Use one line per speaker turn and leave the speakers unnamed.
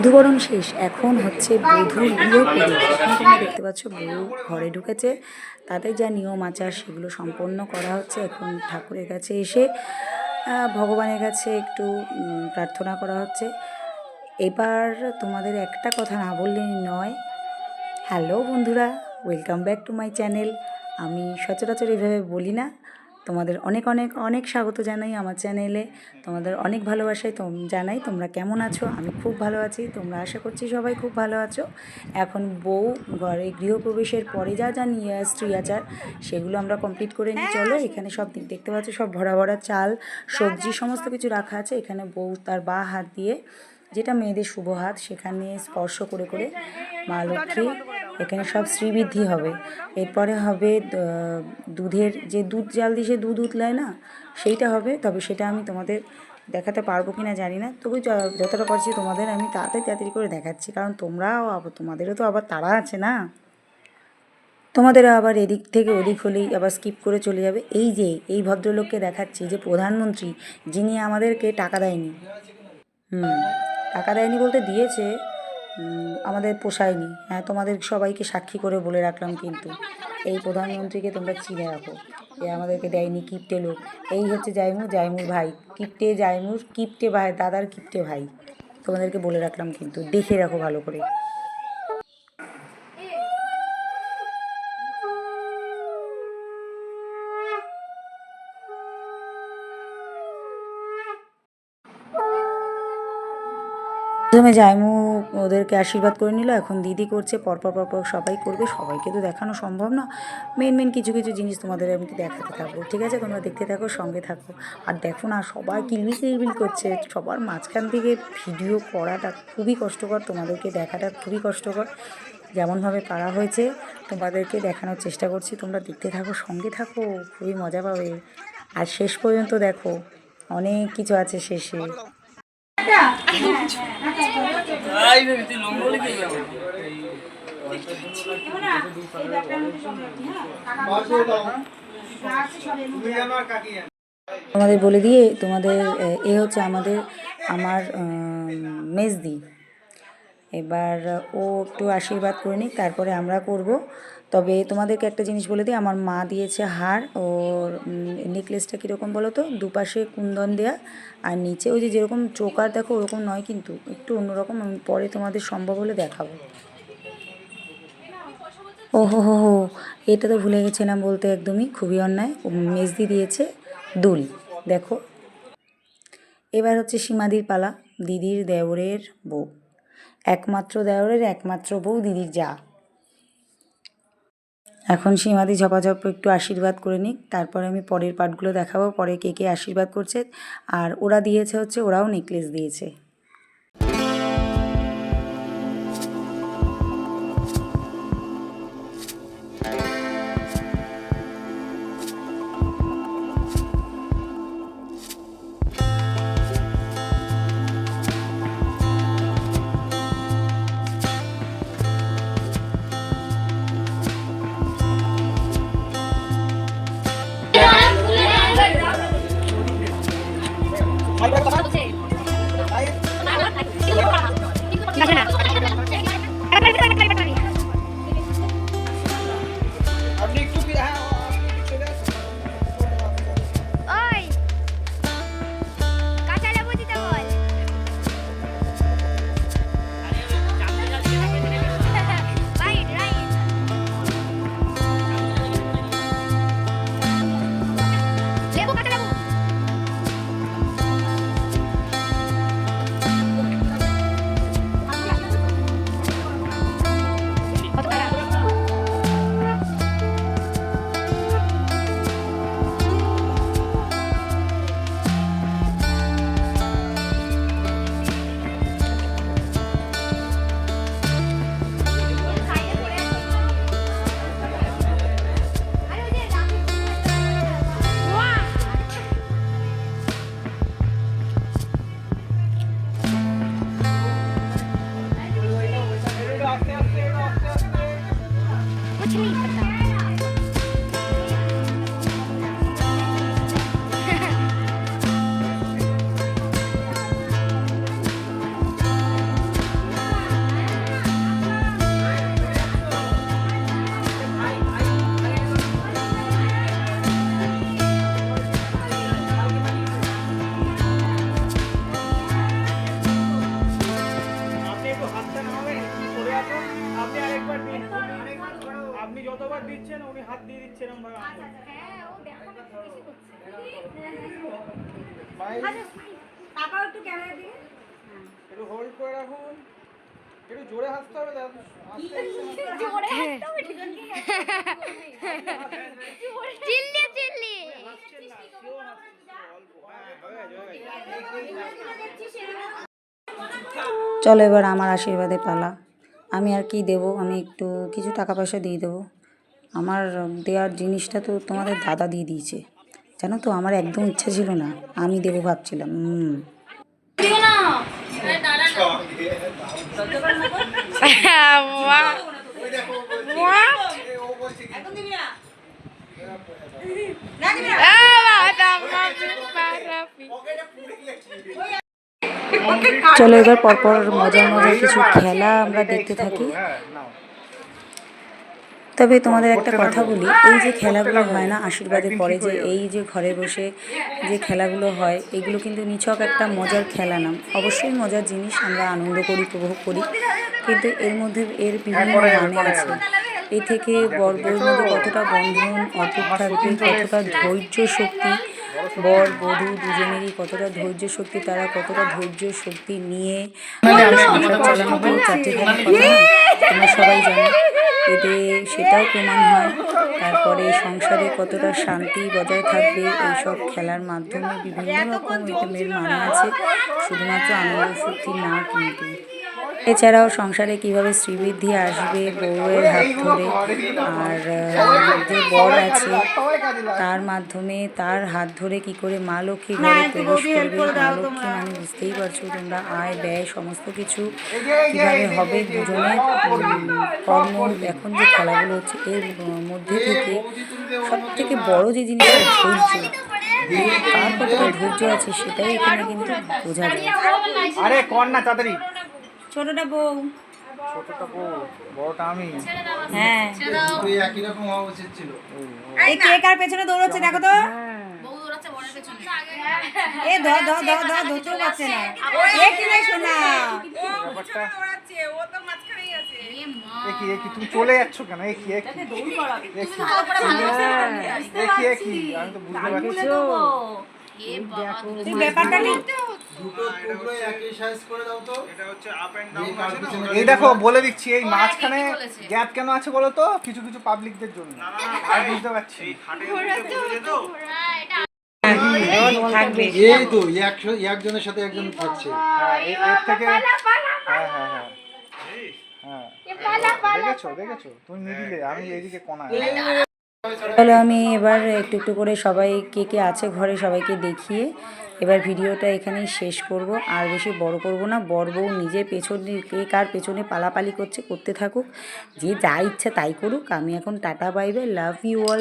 বধূবরণ শেষ। এখন হচ্ছে বধূর এখন তোমরা দেখতে পাচ্ছ বউ ঘরে ঢুকেছে। তাদের যা নিয়ম আচার সেগুলো সম্পন্ন করা হচ্ছে। এখন ঠাকুরের কাছে এসে ভগবানের কাছে একটু প্রার্থনা করা হচ্ছে। এবার তোমাদের একটা কথা না বললেই নয়। হ্যালো বন্ধুরা welcome back to my channel আমি সচরাচর এইভাবে বলি না। তোমাদের অনেক অনেক অনেক স্বাগত জানাই আমার চ্যানেলে। তোমাদের অনেক ভালোবাসাই তোম, জানাই তোমরা কেমন আছো? আমি খুব ভালো আছি। তোমরা আশা করছি সবাই খুব ভালো আছো। এখন বউ ঘরে গৃহপ্রবেশের পরে যা যা নিয়ে স্ত্রী আচার, সেগুলো আমরা কমপ্লিট করে নিই। চলো, এখানে সব দেখতে পাচ্ছ সব ভরা ভরা চাল, সবজি, সমস্ত কিছু রাখা আছে। এখানে বউ তার বা হাত দিয়ে, যেটা মেয়েদের শুভ হাত, সেখানে স্পর্শ করে করে মা লক্ষ্মী এখানে সব শ্রীবৃদ্ধি হবে। এরপরে হবে দুধের যে দুধ জাল দিয়ে সে দুধ উতলায় না, সেইটা হবে। তবে সেটা আমি তোমাদের দেখাতে পারব কি না জানি না। তবু যতটা পারছি তোমাদের আমি তাড়াতাড়ি তাড়াতাড়ি করে দেখাচ্ছি। কারণ তোমরাও আবার তোমাদেরও তো আবার তাড়া আছে না। তোমাদের আবার এদিক থেকে ওদিক হলেই আবার স্কিপ করে চলে যাবে। এই যে, এই ভদ্রলোককে দেখাচ্ছি যে প্রধানমন্ত্রী, যিনি আমাদেরকে টাকা দেয়নি। হুম, টাকা দেয়নি বলতে দিয়েছে আমাদের পোষায়নি। হ্যাঁ তোমাদের সবাইকে সাক্ষী করে বলে রাখলাম কিন্তু। এই প্রধানমন্ত্রীকে তোমরা চিনে রাখো। যে আমাদেরকে দেয়নি কিপটে লোক। এই হচ্ছে জাইমুর জাইমুর ভাই। কিপটে জাইমুর, কিপটে ভাই, দাদার কিপটে ভাই। তোমাদেরকে বলে রাখলাম কিন্তু। দেখে রাখো ভালো করে। প্রথমে জাইমু ওদেরকে আশীর্বাদ করে নিল, এখন দিদি করছে, পরপর পরপর সবাই করবে, সবাইকে তো দেখানো সম্ভব না। মেন মেন কিছু কিছু জিনিস তোমাদের আমি দেখাতে থাকব, ঠিক আছে? তোমরা দেখতে থাকো, সঙ্গে থাকো। আর দেখো না, সবাই কিলবিল কিলবিল করছে, সবার মাঝখান থেকে ভিডিও করাটা খুবই কষ্টকর, তোমাদেরকে দেখাটা খুবই কষ্টকর। যেমনভাবে পারা হয়েছে, তোমাদেরকে দেখানোর চেষ্টা করছি, তোমরা দেখতে থাকো, সঙ্গে থাকো, খুবই মজা পাবে। আর শেষ পর্যন্ত দেখো, অনেক কিছু আছে শেষে।
লং বলে
দিয়ে তোমাদের, এ হচ্ছে আমাদের, আমার মেজদি। এবার ও একটু আশীর্বাদ করে নিক, তারপরে আমরা করব তবে তোমাদেরকে একটা জিনিস বলে দিই, আমার মা দিয়েছে হার, ওর নেকলেসটা কীরকম বলো তো? দুপাশে কুন্দন দেয়া, আর নিচে ওই যে যেরকম চোকার দেখো, ওরকম নয় কিন্তু, একটু অন্যরকম, আমি পরে তোমাদের সম্ভব হলে দেখাবো। ও হো হো হো এটা তো ভুলে গেছিলাম বলতে একদমই, খুবই অন্যায়। মেজদি দিয়েছে দুল, দেখো। এবার হচ্ছে সীমাদির পালা, দিদির দেওরের বউ। একমাত্র দেওরের, একমাত্র বউ, দিদির যা। এখন সীমাদি ঝপাঝপ একটু আশীর্বাদ করে নিক। তারপরে আমি পরের পার্টগুলো দেখাবো, পরে কে কে আশীর্বাদ করছে। আর ওরা দিয়েছে হচ্ছে, ওরাও নেকলেস দিয়েছে।
¡Ay,
no, no, no!
to me. উনি হাত দিয়ে দিচ্ছেন এরকম ভাবে।
হ্যাঁ ও বেশি করছে
তাকাও একটু দিকে
একটু হোল্ড করে রাখুন একটু জোরে হাসতে হবে
জোরে হাসতে হবে চিল্লি চিল্লি
হ্যাঁ হয়ে হয়ে
চলো এবার আমার আশীর্বাদে পালা আমি আর কি দেব আমি একটু কিছু টাকা পয়সা দিয়ে দেবো আমার দেওয়ার জিনিসটা তো তোমাদের দাদা দিয়ে দিয়েছে। জানো তো আমার একদম ইচ্ছা ছিল না আমি দেবো ভাবছিলাম হুম। চলো এবার পরপর মজার মজার কিছু খেলা আমরা দেখতে থাকি। তবে তোমাদের একটা কথা বলি এই যে খেলাগুলো হয় না আশীর্বাদের পরে যে এই যে ঘরে বসে যে খেলাগুলো হয় এগুলো কিন্তু নিছক একটা মজার খেলা নাম। অবশ্যই মজার জিনিস আমরা আনন্দ করি উপভোগ করি কিন্তু এর মধ্যে এর বিভিন্ন মানে আছে। এ থেকে বর্গের মধ্যে কতটা বন্ধন অপেক্ষা কিন্তু কতটা ধৈর্য শক্তি বর বধূ দুজনেরই কতটা ধৈর্য শক্তি তারা কতটা ধৈর্য শক্তি নিয়ে চালানো কথা তোমরা সবাই জানো এতে সেটাও প্রমাণ হয় তারপরে সংসারে কতটা শান্তি বজায় থাকবে এইসব খেলার মাধ্যমে বিভিন্ন রকম আইটেমের মানে আছে শুধুমাত্র আনন্দ ফুর্তি না কিন্তু। এছাড়াও সংসারে কীভাবে শ্রীবৃদ্ধি আসবে বউয়ের হাত ধরে আর যে বর আছে তার মাধ্যমে তার হাত ধরে কি করে মা লক্ষ্মী ঘরে প্রবেশ করবে? মা লক্ষ্মী মানে বুঝতেই পারছ তোমরা আয় ব্যয় সমস্ত কিছু কীভাবে হবে দুজনের কর্ম এখন যে খেলাগুলো হচ্ছে এর মধ্যে থেকে সব থেকে বড় যে জিনিসটা ধৈর্য কার কতটা ধৈর্য আছে সেটাই এখানে কিন্তু বোঝা যায়।
আরে কর না তাড়াতাড়ি।
ছোটটা বউ।
ছোটটা বউ বড়টা আমি।
হ্যাঁ।
তুই একই রকম হওয়া উচিত ছিল।
এই কে কার পেছনে দৌড়চ্ছে দেখো তো। এ ধর ধর ধর ধর ধরতেও পারছে না। এ কি রে
তুমি চলে যাচ্ছ কেন? এ কি এ কি? এ কি? এ কি এ কি? আমি তো বুঝতে পারছি।
ব্যাপারটা নেই
দুটো টুকরো একই সাইজ করে দাও তো।
এটা হচ্ছে আপ এন্ড
এই
দেখো বলে দিচ্ছি এই মাঝখানে গ্যাপ কেন আছে বলো তো? কিছু কিছু পাবলিকদের জন্য। আর বুঝতে পারছি
থাকবে।
এই তো একশো একজনের সাথে একজন থাকছে
হ্যাঁ এর থেকে হ্যাঁ হ্যাঁ হ্যাঁ। হ্যাঁ। দেখেছ দেখেছ? তুমি মিডিলে আমি এইদিকে কোনায়
তাহলে আমি এবার একটু একটু করে সবাই কে কে আছে ঘরে সবাইকে দেখিয়ে এবার ভিডিওটা এখানেই শেষ করব। আর বেশি বড় করব না বড় বউ নিজের পেছনে কে কার পেছনে পালাপালি করছে, করতে থাকুক। যে যা ইচ্ছা তাই করুক। আমি এখন tata bye bye love you all.